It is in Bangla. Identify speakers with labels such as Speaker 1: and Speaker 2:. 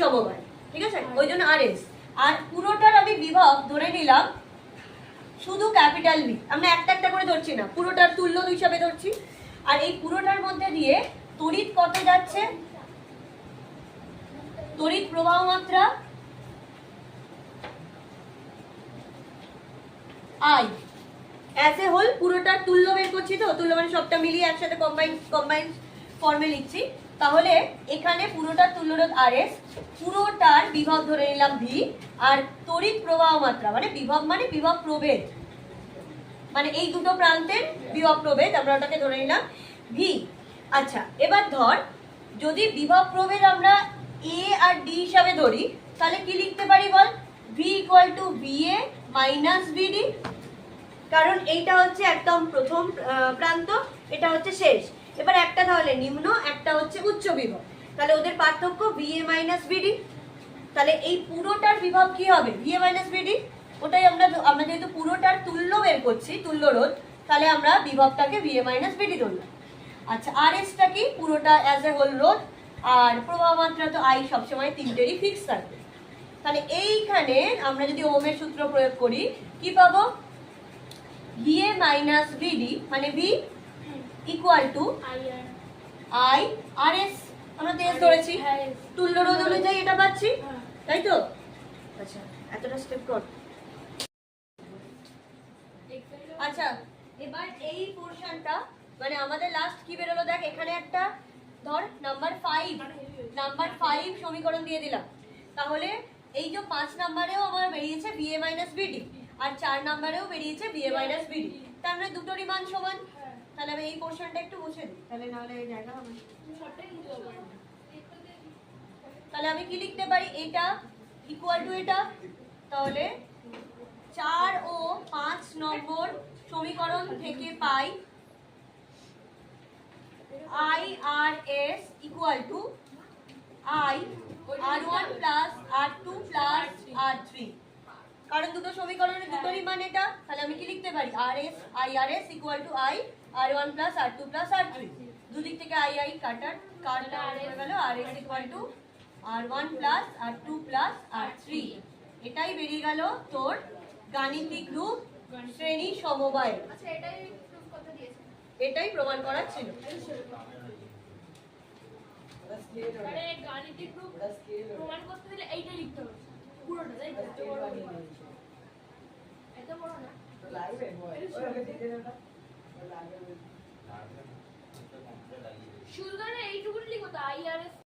Speaker 1: সমবায় ঠিক আছে? ওই জন্য আর এস আর পুরোটার আমি বিভব ধরে নিলাম শুধু ক্যাপিটাল বি আমরা একটা একটা করে ধরছি না পুরোটার তুল্য হিসাবে ধরছি। আর এই পুরোটার মধ্যে দিয়ে তড়িৎ কত যাচ্ছে? তড়িৎ প্রবাহ মাত্রা আই অ্যাজ এ হোল পুরোটার তুল্য বের করছি তো তুল্য মানে সবটা মিলিয়ে একসাথে কম্বাইন কম্বাইন ফর্মে লিখছি। তাহলে এখানে পুরোটার তুল্যরোধ আর এস পুরোটার বিভব ধরে নিলাম ভি, আর তড়িৎ প্রবাহ মাত্রা মানে বিভব মানে বিভব প্রভেদ। মানে এই দুটো প্রান্তের বিভব প্রভেদ, আমরা ওটাকে ধরে নিলাম ভি। আচ্ছা এবার ধর, যদি বিভব প্রভেদ আমরা এ আর ডি হিসাবে ধরি, তাহলে কি লিখতে পারি বল? V equal to V A minus BD কারণ এইটা হচ্ছে একদম প্রথম প্রান্ত, এটা হচ্ছে শেষ। এবার একটা তাহলে নিম্ন, একটা হচ্ছে উচ্চ বিভব। তাহলে ওদের পার্থক্য ভিএ মাইনাস বিডি তাহলে এই পুরোটার বিভব কি হবে? ভিএ মাইনাস বিডি ওটাই আমরা আমরা যেহেতু পুরোটার তুল্য বের করছি, তুল্য রোধ, তাহলে আমরা বিভবটাকে ভিএ মাইনাস বিডি ধরলাম। আচ্ছা আর এসটা কি? পুরোটা অ্যাজ এ হোল রোধ, আর প্রবাহ মাত্রা তো আই সবসময় তিনটেরই ফিক্স থাকবে। তাহলে এইখানে আমরা যদি ওমের সূত্র প্রয়োগ করি, কি পাবো? ভিএ মাইনাস ভিডি মানে V equal to I R S আমরা তো এস ধরেছি। তুল্য রোধ অনুযায়ী এটা পাচ্ছি, তাই তো? আচ্ছা এতটা স্টেপ কর আচ্ছা এবার এই পোর্শনটা মানে আমাদের লাস্ট কি বেরোলো দেখ, এখানে একটা, ধর নাম্বার ফাইভ নাম্বার ফাইভ সমীকরণ দিয়ে দিলাম। তাহলে এই যে পাঁচ নাম্বারেও আমার বেরিয়েছে বিএ মাইনাস বিডি আর চার নাম্বারেও বেরিয়েছে বিএ মাইনাস বিডি তার মানে দুটোরই মান সমান। তাহলে আমি এই পোর্শনটা একটু মুছে দিই। তাহলে নাহলে জায়গা হবে তাহলে আমি কি লিখতে পারি? এটা ইকুয়াল টু এটা? তাহলে চার ও পাঁচ নম্বর সমীকরণ থেকে পাই I R S equal to I R one plus R two plus R three কারণ দুটো সমীকরণের দুটোরই মান এটা তাহলে আমি কি লিখতে পারি? R S I R S equal to I R one plus R two plus R. Three দুদিক থেকে আই আই কাটার কাটা হয়ে গেল R S equal to R one plus R two plus R three এটাই বেরিয়ে গেল তোর গাণিতিক রূপ শ্রেণি সমবায়।
Speaker 2: আচ্ছা এটাই
Speaker 1: প্রমাণ করার ছিল।
Speaker 2: গাণিতিক প্রমাণ করতে দিলে লিখতে হবে। পুরোটা, তাই এত বড় না। এত না। শুধু তাহলে এইটুকুনি তো, IRS